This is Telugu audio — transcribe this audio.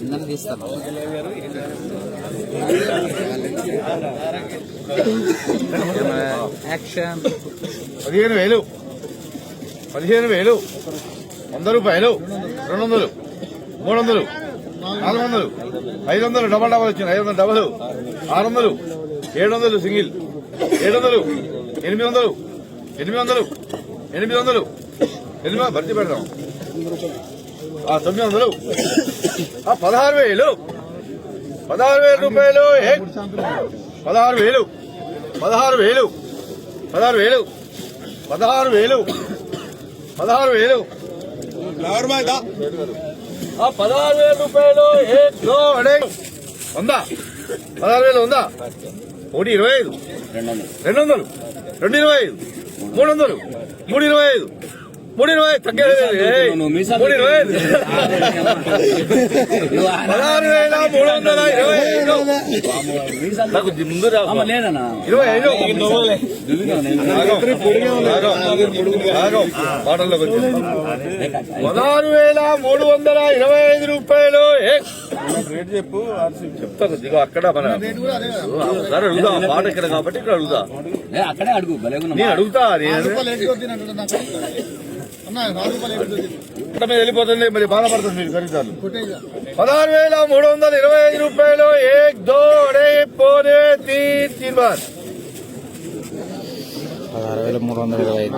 చిన్నది తీస్తాను యాక్షన్ పదిహేను వేలు. పదిహేను వేలు. వంద రూపాయలు. రెండు వందలు. మూడు వందలు. నాలుగు వందలు. ఐదు వందలు. డబల్ డబల్ వచ్చింది. ఐదు వందలు డబల్. ఆరు వందలు. ఏడు వందలు సింగిల్. ఏడు వందలు. ఎనిమిది వందలు. ఎనిమిది వందలు. ఎనిమిది వందలు. ఎనిమిది భర్తీ పెడదాం. తొమ్మిది వందలు. ఆ, పదహారు వేలు. పదహారు వేల రూపాయలు పదహారు వేలు. పదహారు వేలు. పదహారు వేలు. పదహారు వేలు. పదహారు వేలు. ఆ పదహారు వేల రూపాయలు ఉందా పదహారు వేలు ఉందా ఒకటి ఇరవై ఐదు. రెండు వందలు. రెండు ఇరవై ఐదు. మూడు వందలు. మూడు ఇరవై ఐదు. మూడు ఇరవై ఏయ్, మూడు ఇరవై పదహారు వేల మూడు వందల ఇరవై ఐదు నాకు ముందు ఇరవై ఐదు మాటల్లోకి వచ్చి పదహారు వేల మూడు వందల ఇరవై ఐదు రూపాయలు. ఏ? చెప్తాను దిగో అక్కడ మన ఒకసారి అడుగుదా. పాట ఇక్కడ కాబట్టి ఇక్కడ అడుగుదా. ఏ, అక్కడే అడుగు నేను అడుగుతా మీద వెళ్ళిపోతుంది మరి బాధపడుతుంది మీరు ఖరీదాలు పదహారు వేల మూడు వందల ఇరవై ఐదు రూపాయలు ఏక్ దో పోనే తీన్ తీన్ బార్ పదహారు వేల మూడు వందల ఇరవై ఐదు.